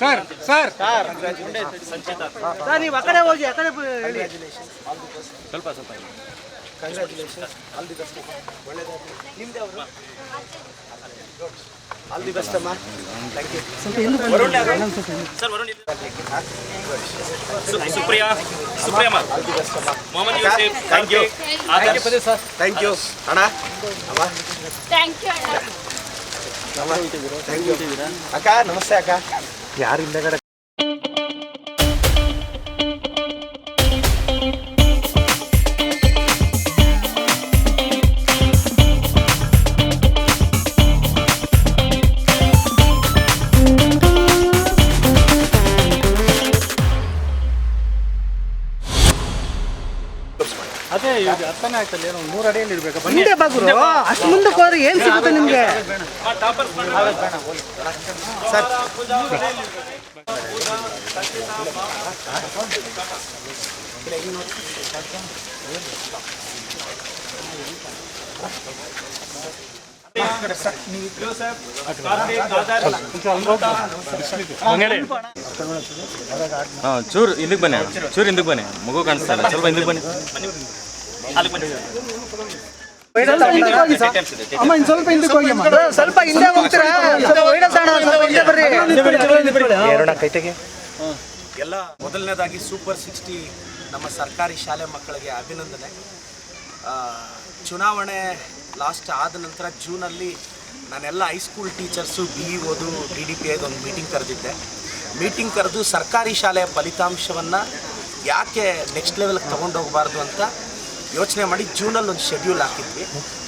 Sir sir. Sir. ನೀವು ಆ ಕಡೆ ಹೋಗಿ ಆ ಕಡೆ ಹೇಳಿ. ಸ್ವಲ್ಪ ಸ್ವಲ್ಪ. ಕಂಗ್ರ್ಯಾಚುಲೇಷನ್ಸ್ ಆಲ್ ದಿ ಬೆಸ್ಟ್ ನಿಮ್ದೆ ಅವರು ಆಲ್ ದಿ ಬೆಸ್ಟ್ ಅಮ್ಮ. ಥ್ಯಾಂಕ್ ಯು ವರುಣ್ ಯಾರು? ಸರ್ ವರುಣ್ ಸು- ಸುಪ್ರಿಯಾ ಸುಪ್ರಿಯಮ್ಮ. ಆಲ್ ದಿ ಬೆಸ್ಟ್ ಅಮ್ಮ. Mohammed Yusuf thank you Adarsh. Thank you ಅಣ್ಣ. ಅಮ್ಮ. ಥ್ಯಾಂಕ್ ಯು ಅಣ್ಣ. ಅಮ್ಮ. ಥ್ಯಾಂಕ್ ಯು ಅಕ್ಕ ನಮಸ್ತೆ ಅಕ್ಕ. ಯಾರು ಹಿಂದೆಗಡೆ ಇದು ಅರ್ಥನೇ ಆಗ್ತಲ್ಲ ಏನೋ ಮೂರು ಅಡಿಯಲ್ಲಿ ಇರ್ಬೇಕು ಬನ್ನಿ. ಮುಂದೆ ಬಾಗುರು ಅಷ್ಟು ಮುಂದಕ್ಕೆ ಹೋದ್ರೆ ಏನ್ ಸಿಗುತ್ತೆ ನಿಮ್ಗೆ? ಹಾಂ ಚೂರು ಹಿಂದಕ್ಕೆ ಬನ್ನಿ. ಚೂರು ಹಿಂದಕ್ಕೆ ಬನ್ನಿ. ಮಗು ಕಾಣಿಸ್ತಾ ಇಲ್ಲ. ಸ್ವಲ್ಪ ಹಿಂದಕ್ಕೆ ಬನ್ನಿ. ಅಮ್ಮ ಇನ್ ಸ್ವಲ್ಪ ಹಿಂದಕ್ಕೆ ಹೋಗಿ ಸ್ವಲ್ಪ ಹಿಂದೆ ಹೋಗ್ತೀರಾ ಎಲ್ಲ ಮೊದಲನೇದಾಗಿ ಸೂಪರ್ ಸಿಕ್ಸ್ಟಿ ನಮ್ಮ ಸರ್ಕಾರಿ ಶಾಲೆ ಮಕ್ಕಳಿಗೆ ಅಭಿನಂದನೆ. ಚುನಾವಣೆ ಲಾಸ್ಟ್ ಆದ ನಂತರ ಜೂನಲ್ಲಿ ನಾನೆಲ್ಲ high school teachers B E ಓದು ಡಿ ಡಿ ಪಿ ಐದೊಂದು ಮೀಟಿಂಗ್ ಕರೆದಿದ್ದೆ. ಮೀಟಿಂಗ್ ಕರೆದು ಸರ್ಕಾರಿ ಶಾಲೆಯ ಫಲಿತಾಂಶವನ್ನು ಯಾಕೆ ನೆಕ್ಸ್ಟ್ ಲೆವೆಲ್ಗೆ ತೊಗೊಂಡೋಗಬಾರ್ದು ಅಂತ ಯೋಚನೆ ಮಾಡಿ ಜೂನಲ್ಲಿ ಒಂದು ಶೆಡ್ಯೂಲ್ ಹಾಕಿದ್ವಿ.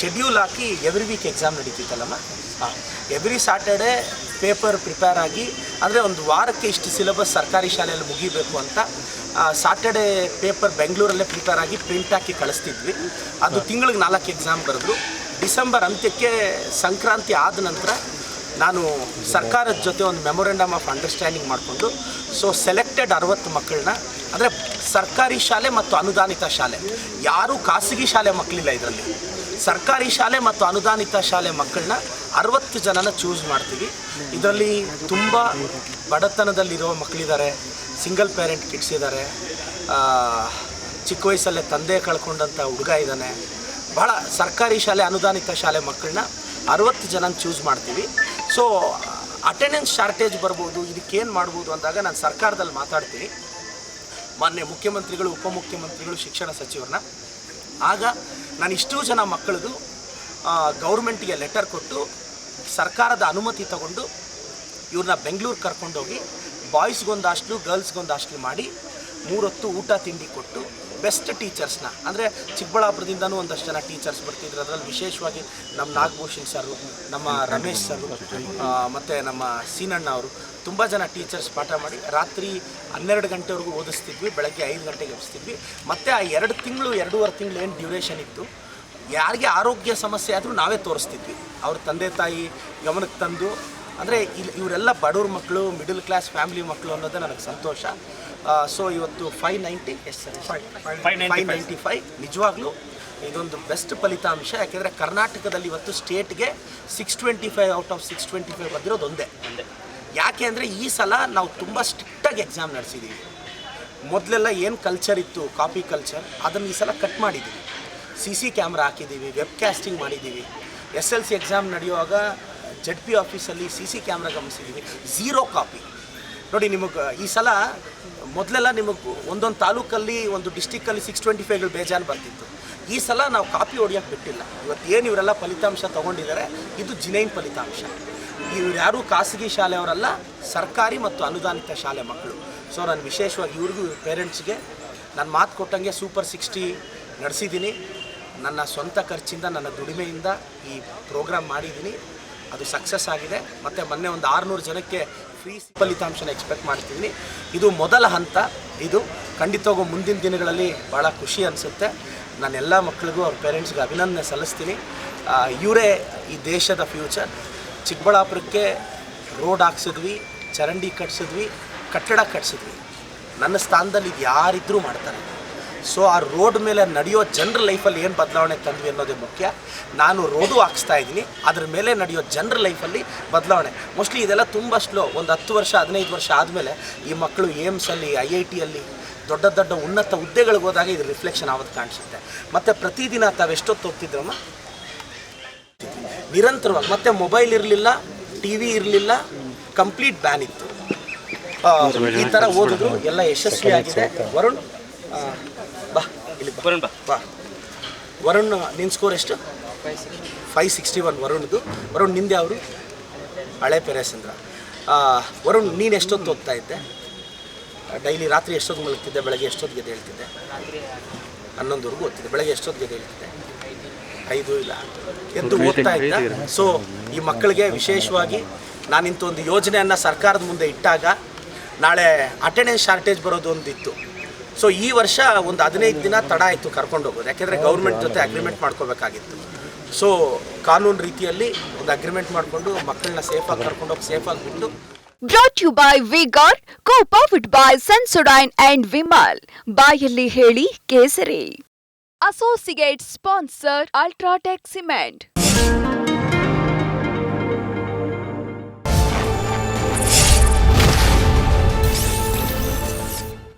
ಶೆಡ್ಯೂಲ್ ಹಾಕಿ ಎವ್ರಿ ವೀಕ್ ಎಕ್ಸಾಮ್ ನಡೀತಿತ್ತಲ್ಲಮ್ಮ? ಹಾಂ. ಎವ್ರಿ ಸ್ಯಾಟರ್ಡೆ ಪೇಪರ್ ಪ್ರಿಪೇರ್ ಆಗಿ ಅಂದರೆ ಒಂದು ವಾರಕ್ಕೆ ಇಷ್ಟು ಸಿಲೆಬಸ್ ಸರ್ಕಾರಿ ಶಾಲೆಯಲ್ಲಿ ಮುಗಿಬೇಕು ಅಂತ ಸ್ಯಾಟರ್ಡೆ ಪೇಪರ್ ಬೆಂಗಳೂರಲ್ಲೇ ಪ್ರಿಪೇರ್ ಆಗಿ ಪ್ರಿಂಟ್ ಹಾಕಿ ಕಳಿಸ್ತಿದ್ವಿ. ಅದು ತಿಂಗಳಿಗೆ ನಾಲ್ಕು ಎಕ್ಸಾಮ್ ಬರೆದ್ರು. ಡಿಸೆಂಬರ್ ಅಂತ್ಯಕ್ಕೆ ಸಂಕ್ರಾಂತಿ ಆದ ನಂತರ ನಾನು ಸರ್ಕಾರದ ಜೊತೆ ಒಂದು ಮೆಮೊರೆಂಡಮ್ ಆಫ್ ಅಂಡರ್ಸ್ಟ್ಯಾಂಡಿಂಗ್ ಮಾಡಿಕೊಂಡು ಸೊ ಸೆಲೆಕ್ಟೆಡ್ ಅರವತ್ತು ಮಕ್ಕಳನ್ನ ಅಂದರೆ ಸರ್ಕಾರಿ ಶಾಲೆ ಮತ್ತು ಅನುದಾನಿತ ಶಾಲೆ. ಯಾರೂ ಖಾಸಗಿ ಶಾಲೆ ಮಕ್ಕಳಿಲ್ಲ ಇದರಲ್ಲಿ. ಸರ್ಕಾರಿ ಶಾಲೆ ಮತ್ತು ಅನುದಾನಿತ ಶಾಲೆ ಮಕ್ಕಳನ್ನ ಅರವತ್ತು ಜನನ ಚೂಸ್ ಮಾಡ್ತೀವಿ. ಇದರಲ್ಲಿ ತುಂಬ ಬಡತನದಲ್ಲಿರೋ ಮಕ್ಕಳಿದ್ದಾರೆ. ಸಿಂಗಲ್ ಪೇರೆಂಟ್ ಕಿಡ್ಸ್ ಇದ್ದಾರೆ. ಚಿಕ್ಕ ವಯಸ್ಸಲ್ಲೇ ತಂದೆ ಕಳ್ಕೊಂಡಂಥ ಹುಡುಗ ಇದ್ದಾನೆ. ಭಾಳ ಸರ್ಕಾರಿ ಶಾಲೆ, ಅನುದಾನಿತ ಶಾಲೆ ಮಕ್ಕಳನ್ನ ಅರವತ್ತು ಜನ ಚೂಸ್ ಮಾಡ್ತೀವಿ. ಸೊ ಅಟೆಂಡೆನ್ಸ್ ಶಾರ್ಟೇಜ್ ಬರ್ಬೋದು, ಇದಕ್ಕೇನು ಮಾಡ್ಬೋದು ಅಂದಾಗ ನಾನು ಸರ್ಕಾರದಲ್ಲಿ ಮಾತಾಡ್ತೀನಿ. ಮಾನ್ಯ ಮುಖ್ಯಮಂತ್ರಿಗಳು, ಉಪಮುಖ್ಯಮಂತ್ರಿಗಳು, ಶಿಕ್ಷಣ ಸಚಿವರನ್ನ. ಆಗ ನಾನು ಇಷ್ಟೂ ಜನ ಮಕ್ಕಳದು ಗೌರ್ಮೆಂಟಿಗೆ ಲೆಟರ್ ಕೊಟ್ಟು, ಸರ್ಕಾರದ ಅನುಮತಿ ತಗೊಂಡು ಇವ್ರನ್ನ ಬೆಂಗಳೂರು ಕರ್ಕೊಂಡೋಗಿ, ಬಾಯ್ಸ್ಗೊಂದು ಹಾಸ್ಟ್ಲು, ಗರ್ಲ್ಸ್ಗೊಂದು ಹಾಸ್ಟ್ಲು ಮಾಡಿ, ಮೂರೊತ್ತು ಊಟ, ತಿಂಡಿ ಕೊಟ್ಟು ಬೆಸ್ಟ್ ಟೀಚರ್ಸ್ನ ಅಂದರೆ ಚಿಕ್ಕಬಳ್ಳಾಪುರದಿಂದನೂ ಒಂದಷ್ಟು ಜನ ಟೀಚರ್ಸ್ ಬರ್ತಿದ್ರು. ಅದರಲ್ಲಿ ವಿಶೇಷವಾಗಿ ನಮ್ಮ ನಾಗಭೂಷಣ್ ಸರು ನಮ್ಮ ರಮೇಶ್ ಸರು ಮತ್ತು ನಮ್ಮ ಸೀನಣ್ಣ ಅವರು. ತುಂಬ ಜನ ಟೀಚರ್ಸ್ ಪಾಠ ಮಾಡಿ ರಾತ್ರಿ ಹನ್ನೆರಡು ಗಂಟೆವರೆಗೂ ಓದಿಸ್ತಿದ್ವಿ, ಬೆಳಗ್ಗೆ ಐದು ಗಂಟೆಗೆ ಎಬ್ಸ್ತಿದ್ವಿ ಮತ್ತು ಆ ಎರಡು ತಿಂಗಳು, ಎರಡೂವರೆ ತಿಂಗಳು ಏನು ಡ್ಯೂರೇಷನ್ ಇತ್ತು, ಯಾರಿಗೆ ಆರೋಗ್ಯ ಸಮಸ್ಯೆ ಆದರೂ ನಾವೇ ತೋರಿಸ್ತಿದ್ವಿ. ಅವ್ರ ತಂದೆ ತಾಯಿ ಗಮನಕ್ಕೆ ತಂದು ಅಂದರೆ ಇಲ್ಲಿ ಇವರೆಲ್ಲ ಬಡವ್ರ ಮಕ್ಕಳು ಮಿಡಲ್ ಕ್ಲಾಸ್ ಫ್ಯಾಮಿಲಿ ಮಕ್ಕಳು ಅನ್ನೋದೇ ನನಗೆ ಸಂತೋಷ. ಸೊ ಇವತ್ತು ಫೈವ್ ನೈಂಟಿ ಎಷ್ಟು ಸರ್ ಫೈವ್ ನೈಂಟಿ ಫೈವ್ ನಿಜವಾಗ್ಲೂ ಇದೊಂದು ಬೆಸ್ಟ್ ಫಲಿತಾಂಶ. ಯಾಕೆಂದರೆ ಕರ್ನಾಟಕದಲ್ಲಿ ಇವತ್ತು ಸ್ಟೇಟ್ಗೆ six twenty five out of six twenty five ಬಂದಿರೋದು ಒಂದೇ. ಯಾಕೆ ಅಂದರೆ ಈ ಸಲ ನಾವು ತುಂಬ ಸ್ಟ್ರಿಕ್ಟಾಗಿ ಎಕ್ಸಾಮ್ ನಡೆಸಿದ್ದೀವಿ ಮೊದಲೆಲ್ಲ ಏನು ಕಲ್ಚರ್ ಇತ್ತು? ಕಾಪಿ ಕಲ್ಚರ್ ಅದನ್ನು ಈ ಸಲ ಕಟ್ ಮಾಡಿದ್ದೀವಿ ಸಿ ಸಿ ಕ್ಯಾಮ್ರಾ ಹಾಕಿದ್ದೀವಿ ವೆಬ್ ಕ್ಯಾಸ್ಟಿಂಗ್ ಮಾಡಿದ್ದೀವಿ ಎಸ್ ಎಲ್ ಸಿ ಎಕ್ಸಾಮ್ ನಡೆಯುವಾಗ ಜೆಡ್ ಪಿ ಆಫೀಸಲ್ಲಿ ಸಿ ಸಿ ಕ್ಯಾಮ್ರಾ ಗಮನಿಸಿದ್ದೀವಿ. ಝೀರೋ ಕಾಪಿ ನೋಡಿ, ನಿಮಗೆ, ಈ ಸಲ ಮೊದಲೆಲ್ಲ ನಿಮಗೆ ಒಂದೊಂದು ತಾಲೂಕಲ್ಲಿ, ಒಂದು ಡಿಸ್ಟಿಕ್ಕಲ್ಲಿ ಸಿಕ್ಸ್ ಟ್ವೆಂಟಿ ಫೈವ್ಗಳು ಬೇಜಾನು ಬರ್ತಿತ್ತು. ಈ ಸಲ ನಾವು ಕಾಪಿ ಹೊಡಿಯೋಕ್ಕೆ ಬಿಟ್ಟಿಲ್ಲ. ಇವತ್ತು ಏನು ಇವರೆಲ್ಲ ಫಲಿತಾಂಶ ತೊಗೊಂಡಿದ್ದಾರೆ ಇದು ಜಿನೈನ್ ಫಲಿತಾಂಶ. ಇವ್ರು ಯಾರೂ ಖಾಸಗಿ ಶಾಲೆಯವರಲ್ಲ, ಸರ್ಕಾರಿ ಮತ್ತು ಅನುದಾನಿತ ಶಾಲೆ ಮಕ್ಕಳು. ಸೊ ನಾನು ವಿಶೇಷವಾಗಿ ಇವ್ರಿಗೂ, ಇವ್ರ ಪೇರೆಂಟ್ಸ್ಗೆ ನಾನು ಮಾತು ಕೊಟ್ಟಂಗೆ ಸೂಪರ್ ಸಿಕ್ಸ್ಟಿ ನಡೆಸಿದ್ದೀನಿ ನನ್ನ ಸ್ವಂತ ಖರ್ಚಿಂದ, ನನ್ನ ದುಡಿಮೆಯಿಂದ ಈ ಪ್ರೋಗ್ರಾಮ್ ಮಾಡಿದ್ದೀನಿ ಅದು ಸಕ್ಸಸ್ ಆಗಿದೆ. ಮತ್ತು ಮೊನ್ನೆ ಒಂದು ಆರುನೂರು ಜನಕ್ಕೆ ಫ್ರೀ ಫಲಿತಾಂಶನ ಎಕ್ಸ್ಪೆಕ್ಟ್ ಮಾಡ್ತಿದ್ದೀನಿ. ಇದು ಮೊದಲ ಹಂತ. ಇದು ಖಂಡಿತವಾಗೂ ಮುಂದಿನ ದಿನಗಳಲ್ಲಿ ಭಾಳ ಖುಷಿ ಅನಿಸುತ್ತೆ. ನಾನು ಎಲ್ಲ ಮಕ್ಕಳಿಗೂ ಅವ್ರ ಪೇರೆಂಟ್ಸ್ಗೆ ಅಭಿನಂದನೆ ಸಲ್ಲಿಸ್ತೀನಿ. ಇವರೇ ಈ ದೇಶದ ಫ್ಯೂಚರ್ ಚಿಕ್ಕಬಳ್ಳಾಪುರಕ್ಕೆ ರೋಡ್ ಹಾಕ್ಸಿದ್ವಿ, ಚರಂಡಿ ಕಟ್ಸಿದ್ವಿ, ಕಟ್ಟಡ ಕಟ್ಸಿದ್ವಿ. ನನ್ನ ಸ್ಥಾನದಲ್ಲಿ ಇದು ಯಾರಿದ್ರೂ ಮಾಡ್ತಾರೆ. ಸೊ ಆ ರೋಡ್ ಮೇಲೆ ನಡೆಯೋ ಜನರ ಲೈಫಲ್ಲಿ ಏನು ಬದಲಾವಣೆ ತಂದ್ವಿ ಅನ್ನೋದೇ ಮುಖ್ಯ. ನಾನು ರೋಡು ಹಾಕ್ಸ್ತಾ ಇದ್ದೀನಿ. ಅದ್ರ ಮೇಲೆ ನಡೆಯೋ ಜನರ ಲೈಫಲ್ಲಿ ಬದಲಾವಣೆ. ಮೋಸ್ಟ್ಲಿ ಇದೆಲ್ಲ ತುಂಬ ಸ್ಲೋ ಒಂದು ಹತ್ತು ವರ್ಷ ಹದಿನೈದು ವರ್ಷ ಆದಮೇಲೆ ಈ ಮಕ್ಕಳು ಏಮ್ಸಲ್ಲಿ ಐ ಐ ಟಿಯಲ್ಲಿ ದೊಡ್ಡ ದೊಡ್ಡ ಉನ್ನತ ಹುದ್ದೆಗಳಿಗೆ ಹೋದಾಗ ಇದು ರಿಫ್ಲೆಕ್ಷನ್ ಆಗೋದು ಕಾಣಿಸುತ್ತೆ. ಮತ್ತು ಪ್ರತಿದಿನ ತಾವೆಷ್ಟೊತ್ತು ಹೋಗ್ತಿದ್ರಮ್ಮ? ನಿರಂತರವಾಗಿ. ಮತ್ತೆ ಮೊಬೈಲ್ ಇರಲಿಲ್ಲ ಟಿ ವಿ ಇರಲಿಲ್ಲ ಕಂಪ್ಲೀಟ್ ಬ್ಯಾನ್ ಇತ್ತು. ಈ ಥರ ಓದಿದ್ರು ಎಲ್ಲ ಯಶಸ್ವಿಯಾಗಿದೆ. ವರುಣ್ ಬಾ ಇಲ್ಲಿ ಬಾ. ವರುಣ್ ಬಾ. ಬಾ. ವರುಣ್ ನಿನ್ನ ಸ್ಕೋರ್ ಎಷ್ಟು? ಫೈವ್ ಸಿಕ್ಸ್ಟಿ ಒನ್ ವರುಣ್ದು. ವರುಣ್ ನಿಂದೆ ಅವರು ಹಳೆ ಪೆರೇಸಂದ್ರ ವರುಣ್ ನೀನು ಎಷ್ಟೊತ್ತು ಓದ್ತಾ ಇದ್ದೆ? ಡೈಲಿ ರಾತ್ರಿ ಎಷ್ಟೊತ್ತು ಮಲಗ್ತಿದ್ದೆ? ಬೆಳಗ್ಗೆ ಎಷ್ಟೊತ್ತಿಗೆ ಹೇಳ್ತಿದ್ದೆ ಹನ್ನೊಂದುವರೆಗೂ ಓದ್ತಿದ್ದೆ. ಬೆಳಗ್ಗೆ ಎಷ್ಟೊತ್ತಿಗೆ ಹೇಳ್ತಿದ್ದೆ ಐದು ಇಲ್ಲ. ಎದ್ದು ಓದ್ತಾ ಇದ್ದ. ಸೊ ಈ ಮಕ್ಕಳಿಗೆ ವಿಶೇಷವಾಗಿ ನಾನಿಂತ ಒಂದು ಯೋಜನೆಯನ್ನು ಸರ್ಕಾರದ ಮುಂದೆ ಇಟ್ಟಾಗ ನಾಳೆ ಅಟೆಂಡೆನ್ಸ್ ಶಾರ್ಟೇಜ್ ಬರೋದು ಒಂದು ಇತ್ತು ಸೊ ಈ ವರ್ಷ ಒಂದು ಹದಿನೈದು ದಿನ ತಡ ಆಯಿತು ಕರ್ಕೊಂಡು ಹೋಗೋದು. ಯಾಕೆಂದರೆ ಗೌರ್ಮೆಂಟ್ ಜೊತೆ ಅಗ್ರಿಮೆಂಟ್ ಮಾಡ್ಕೋಬೇಕಾಗಿತ್ತು. ಸೊ ಕಾನೂನು ರೀತಿಯಲ್ಲಿ ಒಂದು ಅಗ್ರಿಮೆಂಟ್ ಮಾಡಿಕೊಂಡು ಮಕ್ಕಳನ್ನ ಸೇಫಾಗಿ ಕರ್ಕೊಂಡೋಗಿ ಸೇಫಾಗಿ ಬಿಟ್ಟು brought you by Vigor co bye by Sensodyne and Vimal ಬಾಯಲ್ಲಿ ಹೇಳಿ ಕೇಸರಿ. Associate sponsor UltraTech cement